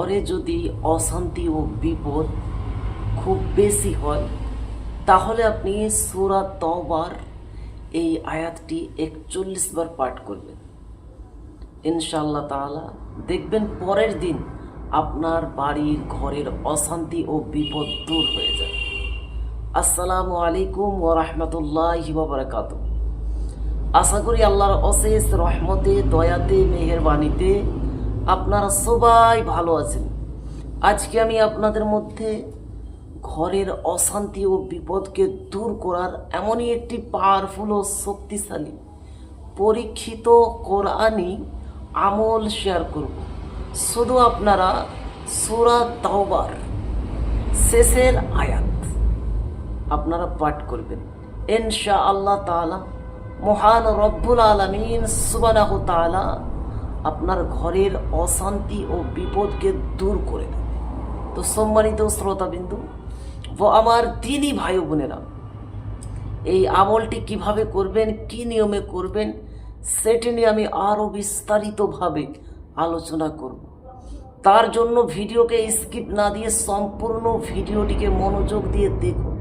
ঘরে যদি অশান্তি ও বিপদ খুব বেশি হয়, তাহলে আপনি সুরা তবার এই আয়াতটি একচল্লিশ বার পাঠ করবেন। ইনশাল্লাহ তাআলা দেখবেন পরের দিন আপনার বাড়ির ঘরের অশান্তি ও বিপদ দূর হয়ে যায়। আসসালামু আলাইকুম ও রহমতুল্লাহ আশা করি আল্লাহর অশেষ রহমতে, দয়াতে, মেহেরবানিতে আপনারা সবাই ভালো আছেন। আজকে আমি আপনাদের মধ্যে ঘরের অশান্তি ও বিপদকে দূর করার এমনই একটি পাওয়ারফুল ও শক্তিশালী, পরীক্ষিত কোরআনই আমল শেয়ার করব। শুধু আপনারা সুরা তাওবার, শেষের আয়াত আপনারা পাঠ করবেন। ইনশা আল্লাহ তাআলা মহান রব্বুল আলমিন সুবানাহ তাআলা আপনার ঘরের অশান্তি ও বিপদকে দূর করে দেবে। তো সম্মানিত শ্রোতাবিন্দু, ও আমার দিনই ভাই বোনেরা, এই আমলটি কীভাবে করবেন, কি নিয়মে করবেন, সেটি নিয়ে আমি আরও বিস্তারিতভাবে আলোচনা করব। তার জন্য ভিডিওকে স্কিপ না দিয়ে সম্পূর্ণ ভিডিওটিকে মনোযোগ দিয়ে দেখুন।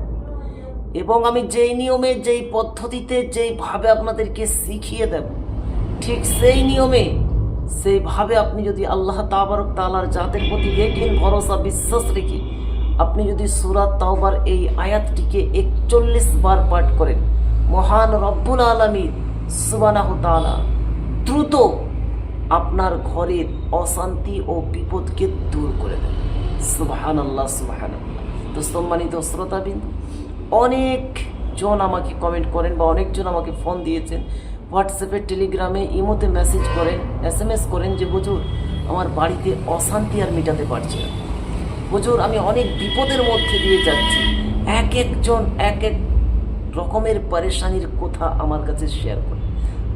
এবং আমি যেই নিয়মে, যেই পদ্ধতিতে, যেইভাবে আপনাদেরকে শিখিয়ে দেব, ঠিক সেই নিয়মে সেইভাবে আপনি যদি আল্লাহ তাবারক তালার জাতের প্রতি রেখেন ভরসা বিশ্বাস রেখে আপনি যদি সুরাত তাওবার এই আয়াতটিকে একচল্লিশ বার পাঠ করেন, মহান রব্বুল আলমীর সুবানাহ তালা দ্রুত আপনার ঘরের অশান্তি ও বিপদকে দূর করে দেন। সুবাহান আল্লাহ সুবাহান তো সম্মানিত শ্রোতাবিন্দু অনেক জন আমাকে কমেন্ট করেন বা অনেকজন আমাকে ফোন দিয়েছেন হোয়াটসঅ্যাপে, টেলিগ্রামে, ইমোতে মেসেজ করেন এস এম এস করেন যে, হুজুর, আমার বাড়িতে অশান্তি আর মেটাতে পারছি না। হুজুর, আমি অনেক বিপদের মধ্যে দিয়ে যাচ্ছি। এক একজন, এক এক রকমের পরেশানির কথা আমার কাছে শেয়ার করে।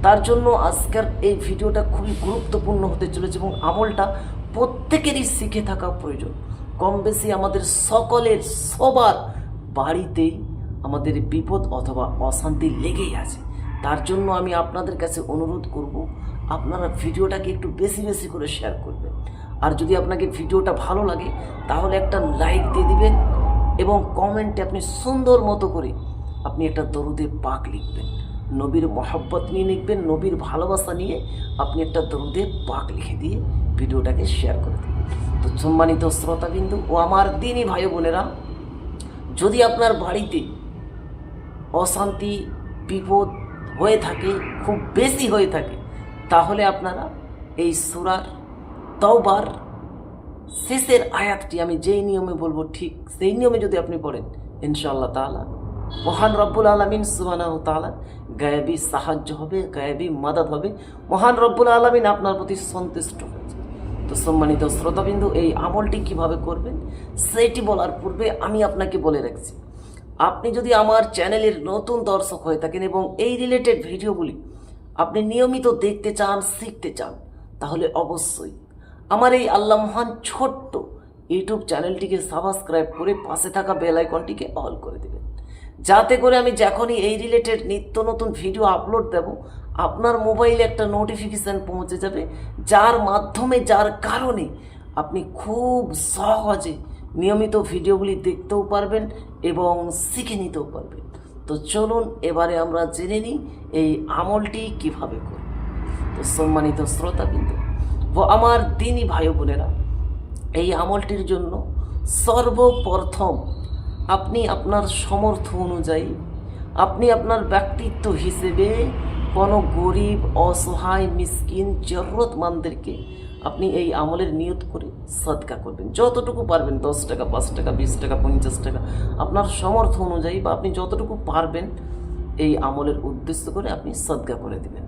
তার জন্য আজকের এই ভিডিওটা খুবই গুরুত্বপূর্ণ হতে চলেছে এবং আমলটা প্রত্যেকেরই শিখে থাকা প্রয়োজন। কম বেশি আমাদের সকলের, সবার বাড়িতেই আমাদের বিপদ অথবা অশান্তি লেগেই আছে। তার জন্য আমি আপনাদের কাছে অনুরোধ করব, আপনারা ভিডিওটাকে একটু বেশি বেশি করে শেয়ার করবেন। আর যদি আপনাকে ভিডিওটা ভালো লাগে, তাহলে একটা লাইক দিয়ে দিবেন এবং কমেন্টে আপনি সুন্দর মতো করে আপনি একটা দরুদে পাক লিখবেন। নবীর মহব্বত নিয়ে লিখবেন, নবীর ভালোবাসা নিয়ে আপনি একটা দরুদে পাক লিখে দিয়ে ভিডিওটাকে শেয়ার করে দেবেন। তো সম্মানিত শ্রোতাবিন্দু ও আমার দিনই ভাই বোনেরা, যদি আপনার বাড়িতে অশান্তি, বিপদ হয়ে থাকে, খুব বেশি হয়ে থাকে, তাহলে আপনারা এই সুরার তওবার শেষের আয়াতটি, আমি যেই নিয়মে বলব ঠিক সেই নিয়মে যদি আপনি পড়েন, ইনশাআল্লাহ তাআলা, মহান রব্বুল আলমিন সুবানাহ তাআলা গায়েবী সাহায্য হবে, গায়েবী মাদাত হবে, মহান রব্বুল আলমিন আপনার প্রতি সন্তুষ্ট হয়েছে। তো সম্মানিত শ্রোতাবিন্দু, এই আমলটি কীভাবে করবেন, সেটি বলার পূর্বে আমি আপনাকে বলে রাখছি আপনি যদি আমার চ্যানেলের নতুন দর্শক হয়ে থাকেন এবং এই রিলেটেড ভিডিওগুলি আপনি নিয়মিত দেখতে চান, শিখতে চান, তাহলে অবশ্যই আমার এই আল্লাহ মহান ছোট্ট ইউটিউব চ্যানেলটিকে সাবস্ক্রাইব করে পাশে থাকা বেল আইকনটিকে অল করে দেবেন। যাতে করে আমি যখনই এই রিলেটেড নিত্য নতুন ভিডিও আপলোড দেব, আপনার মোবাইলে একটা নোটিফিকেশান পৌঁছে যাবে, যার মাধ্যমে, যার কারণে আপনি খুব সহজে নিয়মিত ভিডিওগুলি দেখতেও পারবেন এবং শিখে নিতেও পারবেন তো চলুন, এবারে আমরা জেনে নিই এই আমলটি কীভাবে করব। তো সম্মানিত শ্রোতাবিন্দু, ও আমার দিনই ভাই বোনেরা, এই আমলটির জন্য সর্বপ্রথম আপনি আপনার সমর্থ অনুযায়ী, আপনি আপনার ব্যক্তিত্ব হিসেবে কোনো গরিব, অসহায়, মিসকিন, জরুরতমানদেরকে আপনি এই আমলের নিয়ত করে সদকা করবেন। যতটুকু পারবেন, দশ টাকা, পাঁচ টাকা, বিশ টাকা, পঞ্চাশ টাকা, আপনার সমর্থ অনুযায়ী বা আপনি যতটুকু পারবেন এই আমলের উদ্দেশ্য করে আপনি সদকা করে দেবেন।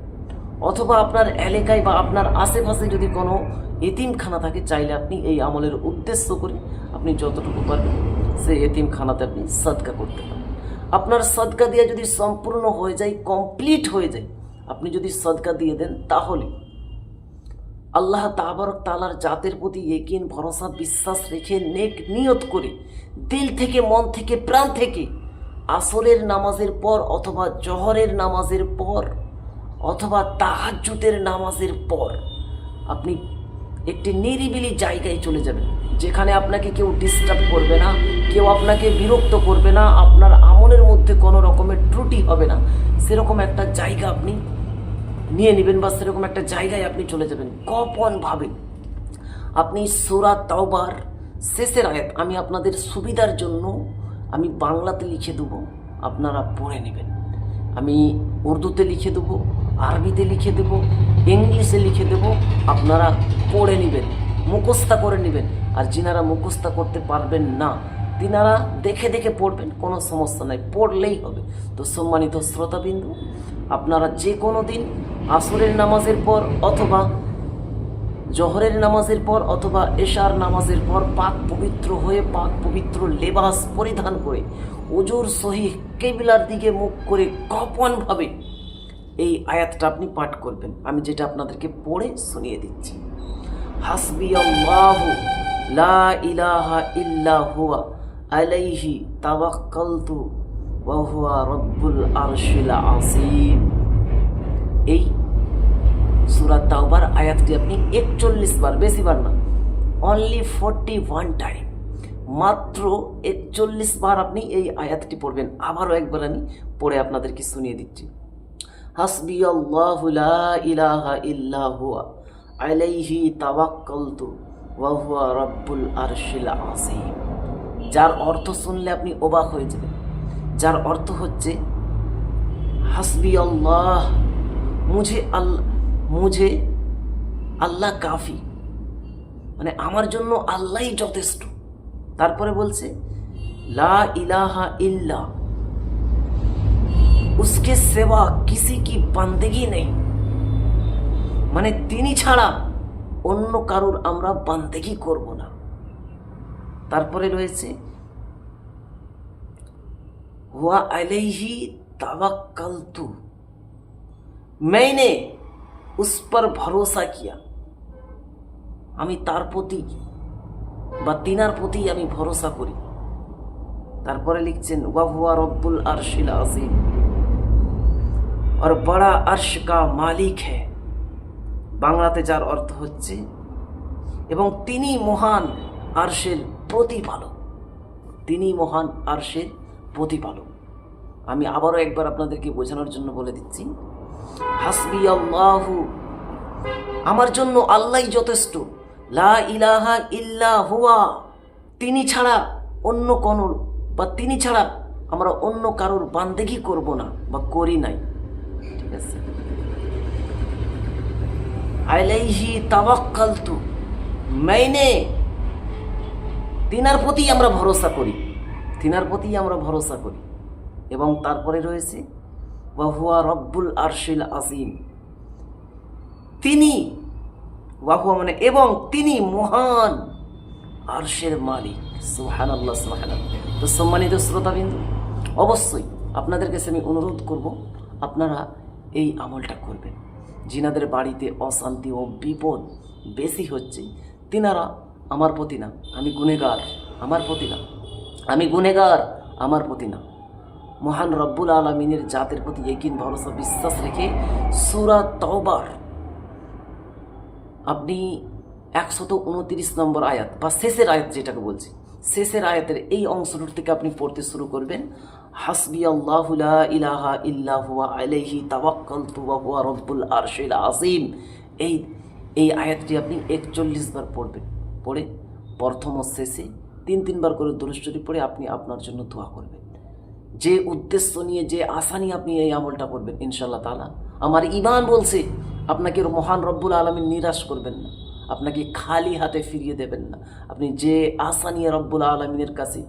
অথবা আপনার এলাকায় বা আপনার আশেপাশে যদি কোনো এতিমখানা থাকে, চাইলে আপনি এই আমলের উদ্দেশ্য করে আপনি যতটুকু পারবেন সেই এতিমখানাতে আপনি সদকা করতে পারেন। আপনার সদকা দিয়ে যদি সম্পূর্ণ হয়ে যায়, কমপ্লিট হয়ে যায়, আপনি যদি সদকা দিয়ে দেন, তাহলে আল্লাহ তাবারক তালার জাতের প্রতি একিন ভরসা, বিশ্বাস রেখে নেক নিয়ত করে দিল থেকে, মন থেকে, প্রাণ থেকে আসরের নামাজের পর অথবা জহরের নামাজের পর অথবা তাহাজ্জুদের নামাজের পর আপনি একটি নিরিবিলি জায়গায় চলে যাবেন, যেখানে আপনাকে কেউ ডিস্টার্ব করবে না, কেউ আপনাকে বিরক্ত করবে না, আপনার আমলের মধ্যে কোনো রকমের ত্রুটি হবে না। সেরকম একটা জায়গা আপনি নিয়ে নেবেন বা সেরকম একটা জায়গায় আপনি চলে যাবেন। গোপনভাবে আপনি সুরা তাওবার শেষের আয়াত আমি আপনাদের সুবিধার জন্য আমি বাংলাতে লিখে দেবো, আপনারা পড়ে নেবেন। আমি উর্দুতে লিখে দেবো, আরবিতে লিখে দেব, ইংলিশে লিখে দেব, আপনারা পড়ে নেবেন, মুখস্থা করে নেবেন। আর যিনারা মুখস্থা করতে পারবেন না, তিনারা দেখে দেখে পড়বেন, কোনো সমস্যা নাই, পড়লেই হবে। তো সম্মানিত শ্রোতাবিন্দু, আপনারা যে কোনো দিন আসরের নামাজের পর অথবা জহরের নামাজের পর অথবা এশার নামাজের পর পাক পবিত্র হয়ে, পাক পবিত্র লেবাস পরিধান করে ওজোর সহি কেবিলার দিকে মুখ করে গোপনভাবে এই আয়াতটা আপনি পাঠ করবেন। আমি যেটা আপনাদেরকে পড়ে শুনিয়ে দিচ্ছি। হাসবি আল্লাহু লা ইলাহা ইল্লা হুয়া আলাইহি তাওয়াক্কালতু ওয়া হুয়া রব্বুল আরশিল আসীম সুরাত তাওবার আয়াতটি আপনি একচল্লিশ বার বেশি বার না। অনলি ফোরটি ওয়ান টাইম মাত্র একচল্লিশ বার আপনি এই আয়াতটি পড়বেন। আবারও একবার আমি পড়ে আপনাদেরকে শুনিয়ে দিচ্ছি। হাসবি লা ইলাহা ইল্লা হুয়া, আলাইহি তাওয়াক্কালতু, ওয়া হুয়া রাব্বুল আরশিল আসীম যার অর্থ শুনলে আপনি অবাক হয়ে যাবেন। যার অর্থ হচ্ছে, হাসবি আল্লাহ, মুঝে আল্লাহ মুঝে আল্লাহ কাফি। মানে আমার জন্য আল্লাহই যথেষ্ট। তারপরে বলছে, লা ইলাহা ইল্লা। উসকে সেবা কিসি কি বান্দেগি নেই। মানে তিনি ছাড়া অন্য কারোর আমরা বান্দেগি করব না। তারপরে রয়েছে হুয়া আলাইহি তাওয়াক্কালতু। মেনে उस पर ভরসা কিয়া আমি তার প্রতি বা তিনার প্রতি আমি ভরসা করি তারপরে লিখছেন ওয়াহুয়া রব্বুল আরশিল আজিম আর বড়া আর্শ কা মালিক হ্যাঁ বাংলাতে যার অর্থ হচ্ছে এবং তিনি মহান আরশের প্রতিপালক তিনি মহান আরশের প্রতিপালক আমি আবারও একবার আপনাদেরকে বোঝানোর জন্য বলে দিচ্ছি হাসবি আল্লাহু। আমার জন্য আল্লাহই যথেষ্ট। লা ইলাহা ইল্লা হুয়া। তিনি ছাড়া অন্য কোন বা তিনি ছাড়া আমরা অন্য কারোর বান্দেগি করব না বা করি নাই। ঠিক আছে? আলাইহি তাওয়াক্কালতু। মাইনে, তিনার প্রতি আমরা ভরসা করি। তিনার প্রতি আমরা ভরসা করি। এবং তারপরে রয়েছে ওয়াহুয়া রব্বুল আরশিল আজিম তিনি ওয়াহুয়া মানে এবং তিনি মহান আরশের মালিক। সুহান আল্লাহ সুহান তো সম্মানিত শ্রোতাবিন্দু, অবশ্যই আপনাদের কাছে আমি অনুরোধ করব, আপনারা এই আমলটা করবেন। যিনাদের বাড়িতে অশান্তি ও বিপদ বেশি হচ্ছে, তিনারা আমার প্রতি না, আমি গুনেগার আমার প্রতি না। আমি গুনেগার আমার প্রতি না। মহান রব্বুল আলমিনের জাতের প্রতি একিন ভরসা বিশ্বাস রেখে সুরা তওবার। আপনি একশত উনত্রিশ নম্বর আয়াত বা শেষের আয়াত যেটাকে বলছি, শেষের আয়াতের এই অংশটুর থেকে আপনি পড়তে শুরু করবেন, হাসবি আল্লাহু লা ইলাহা ইল্লা হুয়া আলাইহি তাওয়াক্কালতু ওয়া হুয়া রব্বুল আরশিল আযীম। এই এই আয়াতটি আপনি একচল্লিশ বার পড়বেন, পড়ে প্রথম ও শেষে তিন তিনবার করে দুরুশ্বরী পড়ে আপনি আপনার জন্য দোয়া করবেন। যে উদ্দেশ্য নিয়ে, যে আশা নিয়ে আপনি এই আমলটা করবেন ইনশাল্লাহ তালা আমার ইমান বলছে, আপনাকে মহান রব্বুল আলমিন নিরাশ করবেন না। আপনাকে খালি হাতে ফিরিয়ে দেবেন না। আপনি যে আশা নিয়ে রব্বুল আলমিনের কাছে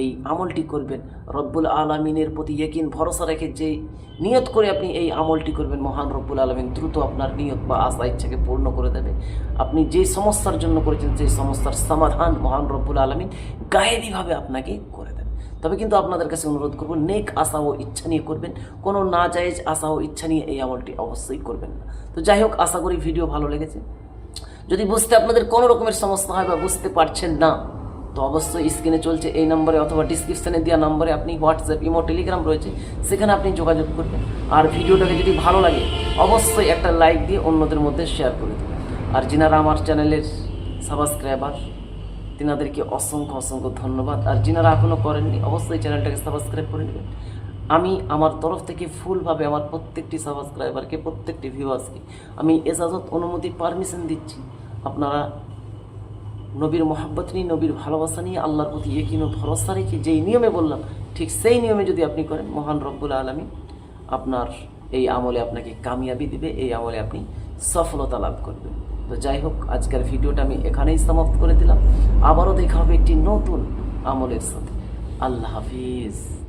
এই আমলটি করবেন, রব্বুল আলমিনের প্রতি একিন ভরসা রেখে যে নিয়ত করে আপনি এই আমলটি করবেন, মহান রব্বুল আলমিন দ্রুত আপনার নিয়ত বা আশা, ইচ্ছাকে পূর্ণ করে দেবে। আপনি যে সমস্যার জন্য করেছেন, সেই সমস্যার সমাধান মহান রব্বুল আলমিন গায়েবীভাবে আপনাকে করে দেবে। তবে কিন্তু আপনাদের কাছে অনুরোধ করব, নেক আশা ও ইচ্ছা নিয়ে করবেন, কোনো না জায়েজ আশা ও ইচ্ছা নিয়ে এই আমলটি অবশ্যই করবেন না। তো যাই হোক, আশা করি ভিডিও ভালো লেগেছে। যদি বুঝতে আপনাদের কোনো রকমের সমস্যা হয় বা বুঝতে পারছেন না, তো অবশ্যই স্ক্রিনে চলছে এই নম্বরে অথবা ডিসক্রিপশানে দেওয়া নম্বরে আপনি হোয়াটসঅ্যাপ ইমো টেলিগ্রাম রয়েছে, সেখানে আপনি যোগাযোগ করবেন। আর ভিডিওটাকে যদি ভালো লাগে, অবশ্যই একটা লাইক দিয়ে অন্যদের মধ্যে শেয়ার করে দেবেন। আর যিনারা আমার চ্যানেলের সাবস্ক্রাইবার তিনাদেরকে অসংখ্য অসংখ্য ধন্যবাদ। আর যিনারা এখনও করেননি, অবশ্যই চ্যানেলটাকে সাবস্ক্রাইব করে নেবেন। আমি আমার তরফ থেকে ফুলভাবে আমার প্রত্যেকটি সাবস্ক্রাইবারকে প্রত্যেকটি ভিউয়ার্সকে আমি এজাজত অনুমতি পারমিশন দিচ্ছি। আপনারা নবীর মহাব্বত নিয়ে, নবীর ভালোবাসা নিয়ে, আল্লাহর প্রতি একিন ভরসা রেখে যেই নিয়মে বললাম, ঠিক সেই নিয়মে যদি আপনি করেন, মহান রব্বুল আলমী আপনার এই আমলে আপনাকে কামিয়াবি দিবে, এই আমলে আপনি সফলতা লাভ করবেন। তো যাই হোক, আজকের ভিডিওটা আমি এখানেই সমাপ্ত করে দিলাম। আবারও দেখা হবে একটি নতুন আমলের সাথে। আল্লাহ হাফিজ।